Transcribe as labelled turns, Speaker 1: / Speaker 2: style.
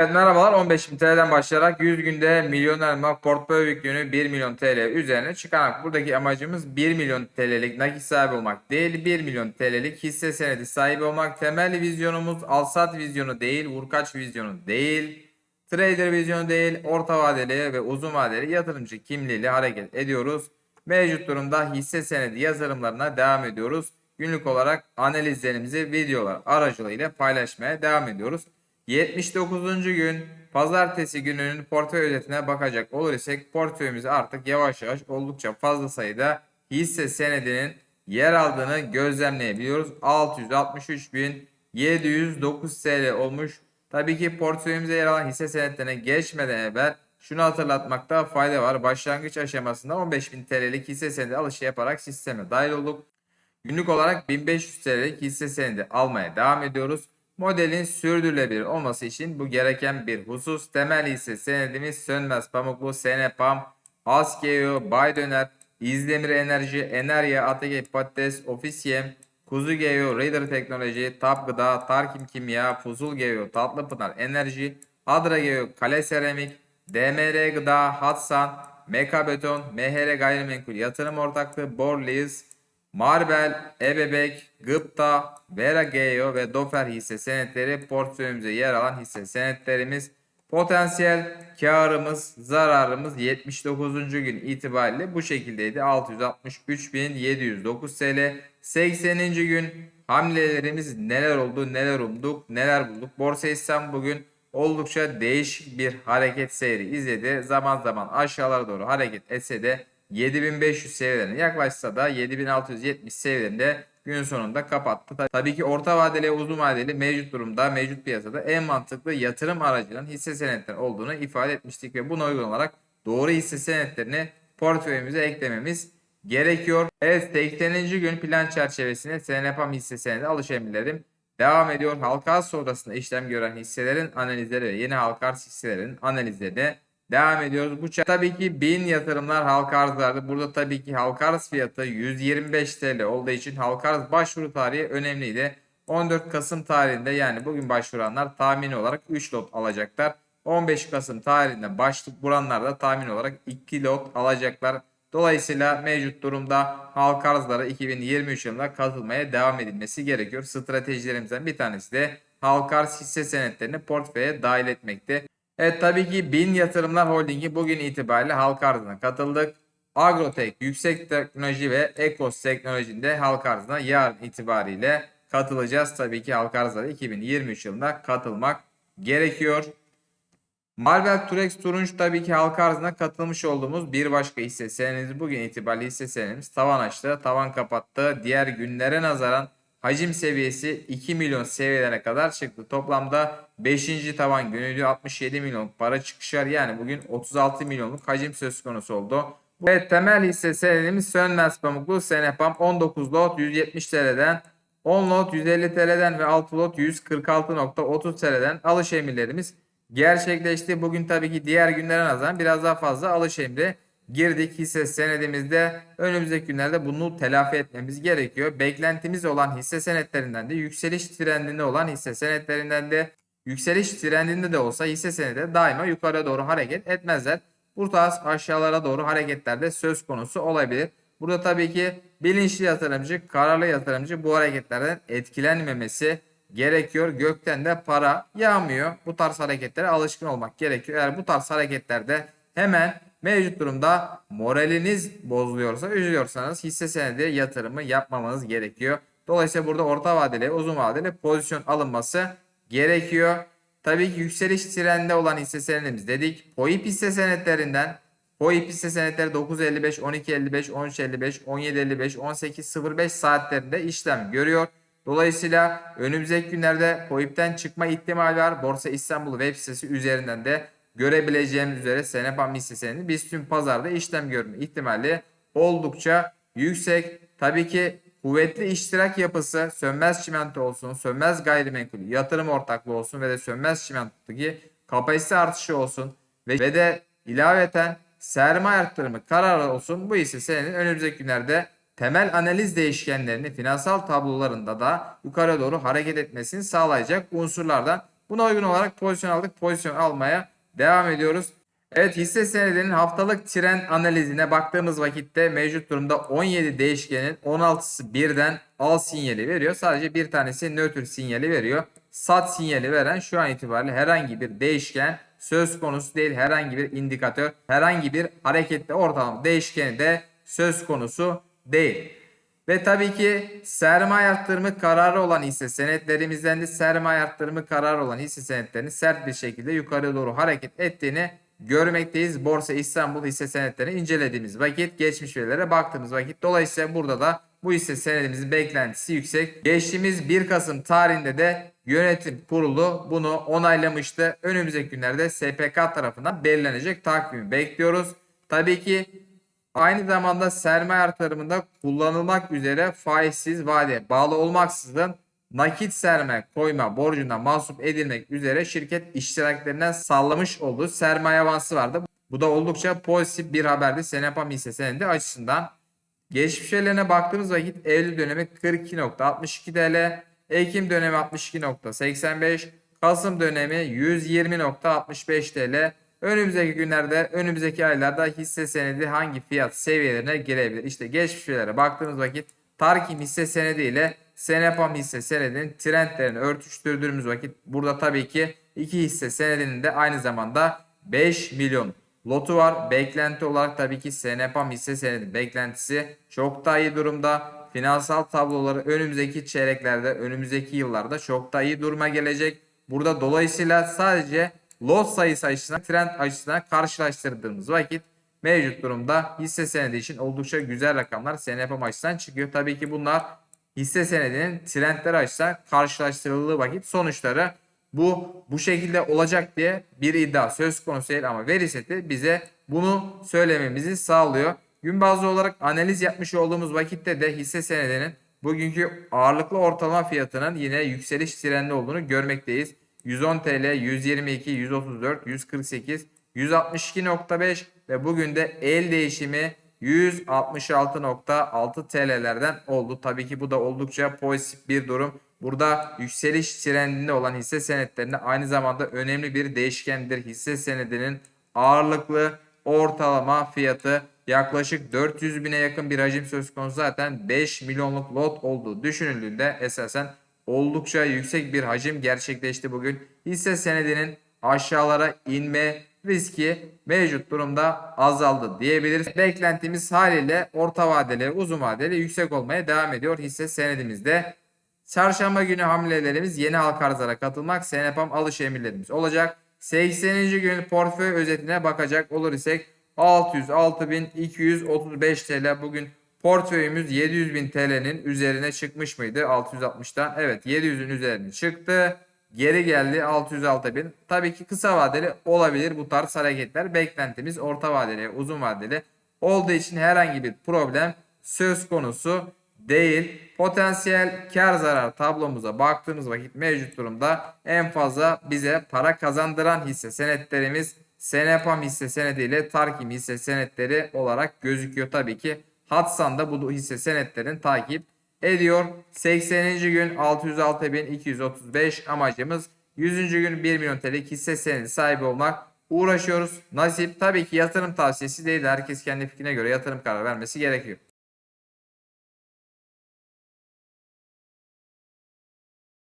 Speaker 1: Evet merhabalar 15.000 TL'den başlayarak 100 günde milyoner emlak portföy büyüklüğünü 1 milyon TL üzerine çıkarmak. Buradaki amacımız 1 milyon TL'lik nakit sahibi olmak değil 1 milyon TL'lik hisse senedi sahibi olmak. Temel vizyonumuz alsat vizyonu değil vurkaç vizyonu değil. Trader vizyonu değil orta vadeli ve uzun vadeli yatırımcı kimliğiyle hareket ediyoruz. Mevcut durumda hisse senedi yazılımlarına devam ediyoruz. Günlük olarak analizlerimizi videolar aracılığıyla paylaşmaya devam ediyoruz. 79. gün pazartesi gününün portföy özetine bakacak olur isek portföyümüzde artık yavaş yavaş oldukça fazla sayıda hisse senedinin yer aldığını gözlemleyebiliyoruz. 663.709 TL olmuş. Tabii ki portföyümüzde yer alan hisse senetlerine geçmeden evvel şunu hatırlatmakta fayda var. Başlangıç aşamasında 15.000 TL'lik hisse senedi alışı yaparak sisteme dahil olduk. Günlük olarak 1500 TL'lik hisse senedi almaya devam ediyoruz. Modelin sürdürülebilir olması için bu gereken bir husus. Temel hisse senedimiz Sönmez. Pamuklu, Senepam, Askeo, Baydöner, İzdemir Enerji, Enerya, Atege Patates, Ofisiyem, Kuzu Geo, Raider Teknoloji, Tap Gıda, Tarkim Kimya, Fuzul Geo, Tatlıpınar Enerji, Adra Geo, Kale Seramik, DMR Gıda, Hatsan, Meka Beton, MHR Gayrimenkul Yatırım Ortaklığı, Borliz, Marbel, Ebebek, Gıpta, Vera Geo ve Dofer hisse senetleri portföyümüze yer alan hisse senetlerimiz. Potansiyel karımız, zararımız 79. gün itibariyle bu şekildeydi. 663.709 TL. 80. gün hamlelerimiz neler oldu, neler umduk, neler bulduk. Borsa İstanbul bugün oldukça değişik bir hareket seyri izledi. Zaman zaman aşağılara doğru hareket etse de 7500 seviyelerine yaklaşsa da 7670 seviyelerinde gün sonunda kapattı. Tabii ki orta vadeli uzun vadeli mevcut durumda mevcut piyasada en mantıklı yatırım aracının hisse senetleri olduğunu ifade etmiştik ve buna uygun olarak doğru hisse senetlerini portföyümüze eklememiz gerekiyor. Evet 80. gün plan çerçevesinde SNPAM hisse senedi alış emirlerim devam ediyor. Halka sonrasında işlem gören hisselerin analizleri ve yeni halka hisselerin analizleri Devam ediyoruz. Bu tabii ki 1000 yatırımlar halka arzlardı. Burada tabii ki halka arz fiyatı 125 TL olduğu için halka arz başvuru tarihi önemliydi. 14 Kasım tarihinde yani bugün başvuranlar tahmini olarak 3 lot alacaklar. 15 Kasım tarihinde başlık buranlar da tahmin olarak 2 lot alacaklar. Dolayısıyla mevcut durumda halka arzlara 2023 yılında katılmaya devam edilmesi gerekiyor. Stratejilerimizden bir tanesi de halka arz hisse senetlerini portföye dahil etmekte. Evet tabii ki Bin Yatırımlar Holding'i bugün itibariyle halka arzına katıldık. Agrotek, Yüksek Teknoloji ve Ekos Teknoloji'nde halka arzına yarın itibariyle katılacağız. Tabii ki halka arzlara 2023 yılında katılmak gerekiyor. Marvel Turex Turunç tabii ki halka arzına katılmış olduğumuz bir başka hisse senedimiz. Bugün itibariyle hisse senedimiz tavan açtı, tavan kapattı. Diğer günlere nazaran hacim seviyesi 2 milyon seviyelerine kadar çıktı. Toplamda 5. tavan günüydü 67 milyon para çıkışlar yani bugün 36 milyonluk hacim söz konusu oldu. Ve temel hisse senedimiz Sönmez Pamuklu Senepam 19 lot 170 TL'den 10 lot 150 TL'den ve 6 lot 146.30 TL'den alış emirlerimiz gerçekleşti. Bugün tabii ki diğer günlere nazaran biraz daha fazla alış emri girdik hisse senedimizde. Önümüzdeki günlerde bunu telafi etmemiz gerekiyor. Beklentimiz olan hisse senetlerinden de yükseliş trendinde olan hisse senetlerinden de yükseliş trendinde de olsa hisse senedi daima yukarı doğru hareket etmezler. Bu tarz aşağılara doğru hareketlerde söz konusu olabilir. Burada tabii ki bilinçli yatırımcı, kararlı yatırımcı bu hareketlerden etkilenmemesi gerekiyor. Gökten de para yağmıyor. Bu tarz hareketlere alışkın olmak gerekiyor. Eğer bu tarz hareketlerde hemen mevcut durumda moraliniz bozuluyorsa, üzülüyorsanız hisse senedi yatırımı yapmamanız gerekiyor. Dolayısıyla burada orta vadeli, uzun vadeli pozisyon alınması gerekiyor. Tabii ki yükseliş trendinde olan hisse senedimiz dedik. POIP hisse senetlerinden POIP hisse senetleri 9.55, 12.55, 13.55, 17.55, 18.05 saatlerinde işlem görüyor. Dolayısıyla önümüzdeki günlerde POIP'ten çıkma ihtimali var. Borsa İstanbul web sitesi üzerinden de görebileceğimiz üzere Senepam hisse senedi biz tüm pazarda işlem görme ihtimali oldukça yüksek. Tabii ki kuvvetli iştirak yapısı Sönmez Çimento olsun, Sönmez Gayrimenkul Yatırım Ortaklığı olsun ve de Sönmez Çimento'daki kapasite artışı olsun ve, ve de ilaveten sermaye arttırımı kararı olsun bu ise senin önümüzdeki günlerde temel analiz değişkenlerini finansal tablolarında da yukarı doğru hareket etmesini sağlayacak unsurlardan Buna uygun olarak pozisyon aldık. Pozisyon almaya devam ediyoruz. Evet hisse senedinin haftalık trend analizine baktığımız vakitte mevcut durumda 17 değişkenin 16'sı birden al sinyali veriyor. Sadece bir tanesi nötr sinyali veriyor. Sat sinyali veren şu an itibariyle herhangi bir değişken söz konusu değil. Herhangi bir indikatör, herhangi bir hareketli ortalama değişkeni de söz konusu değil. Ve tabii ki sermaye arttırımı kararı olan hisse senetlerimizden de sermaye arttırımı kararı olan hisse senetlerinin sert bir şekilde yukarı doğru hareket ettiğini görmekteyiz. Borsa İstanbul hisse senetlerini incelediğimiz vakit, geçmiş verilere baktığımız vakit. Dolayısıyla burada da bu hisse senedimizin beklentisi yüksek. Geçtiğimiz 1 Kasım tarihinde de yönetim kurulu bunu onaylamıştı. Önümüzdeki günlerde SPK tarafından belirlenecek takvimi bekliyoruz. Tabii ki Aynı zamanda sermaye artırımında kullanılmak üzere faizsiz vade bağlı olmaksızın nakit sermaye koyma borcuna mahsup edilmek üzere şirket iştiraklerinden sağlamış olduğu sermaye avansı vardı. Bu da oldukça pozitif bir haberdi Senepam hisse senedi açısından. Geçmiş verilerine baktığımız vakit Eylül dönemi 42.62 TL, Ekim dönemi 62.85, Kasım dönemi 120.65 TL. Önümüzdeki günlerde, önümüzdeki aylarda hisse senedi hangi fiyat seviyelerine gelebilir? İşte geçmiş verilere baktığımız vakit Tarkim hisse senedi ile Senepam hisse senedinin trendlerini örtüştürdüğümüz vakit burada tabii ki iki hisse senedinin de aynı zamanda 5 milyon lotu var. Beklenti olarak tabii ki Senepam hisse senedi beklentisi çok daha iyi durumda. Finansal tabloları önümüzdeki çeyreklerde, önümüzdeki yıllarda çok daha iyi duruma gelecek. Burada dolayısıyla sadece lot sayısı açısından, trend açısından karşılaştırdığımız vakit mevcut durumda hisse senedi için oldukça güzel rakamlar Senepam açısından çıkıyor. Tabii ki bunlar hisse senedinin trendleri açısından karşılaştırıldığı vakit sonuçları bu bu şekilde olacak diye bir iddia söz konusu değil ama veri seti bize bunu söylememizi sağlıyor. Gün bazlı olarak analiz yapmış olduğumuz vakitte de hisse senedinin bugünkü ağırlıklı ortalama fiyatının yine yükseliş trendi olduğunu görmekteyiz. 110 TL, 122, 134, 148, 162.5 ve bugün de el değişimi 166.6 TL'lerden oldu. Tabii ki bu da oldukça pozitif bir durum. Burada yükseliş trendinde olan hisse senetlerinde aynı zamanda önemli bir değişkendir. Hisse senedinin ağırlıklı ortalama fiyatı yaklaşık 400 bine yakın bir hacim söz konusu zaten 5 milyonluk lot olduğu düşünüldüğünde esasen oldukça yüksek bir hacim gerçekleşti bugün. Hisse senedinin aşağılara inme riski mevcut durumda azaldı diyebiliriz. Beklentimiz haliyle orta vadeli, uzun vadeli yüksek olmaya devam ediyor hisse senedimizde. Çarşamba günü hamlelerimiz yeni halka arzlara katılmak, Senepam alış emirlerimiz olacak. 80. gün portföy özetine bakacak olur isek 606.235 TL bugün portföyümüz 700.000 TL'nin üzerine çıkmış mıydı 660'tan? Evet 700'ün üzerine çıktı. Geri geldi 606.000. Tabii ki kısa vadeli olabilir bu tarz hareketler. Beklentimiz orta vadeli, uzun vadeli olduğu için herhangi bir problem söz konusu değil. Potansiyel kar zarar tablomuza baktığımız vakit mevcut durumda en fazla bize para kazandıran hisse senetlerimiz Senepam hisse senedi ile Tarkim hisse senetleri olarak gözüküyor tabii ki. Hatsan da bu hisse senetlerini takip ediyor. 80. gün 606.235 amacımız 100. gün 1 milyon TL hisse senedi sahibi olmak. Uğraşıyoruz. Nasip tabii ki yatırım tavsiyesi değil. Herkes kendi fikrine göre yatırım kararı vermesi gerekiyor.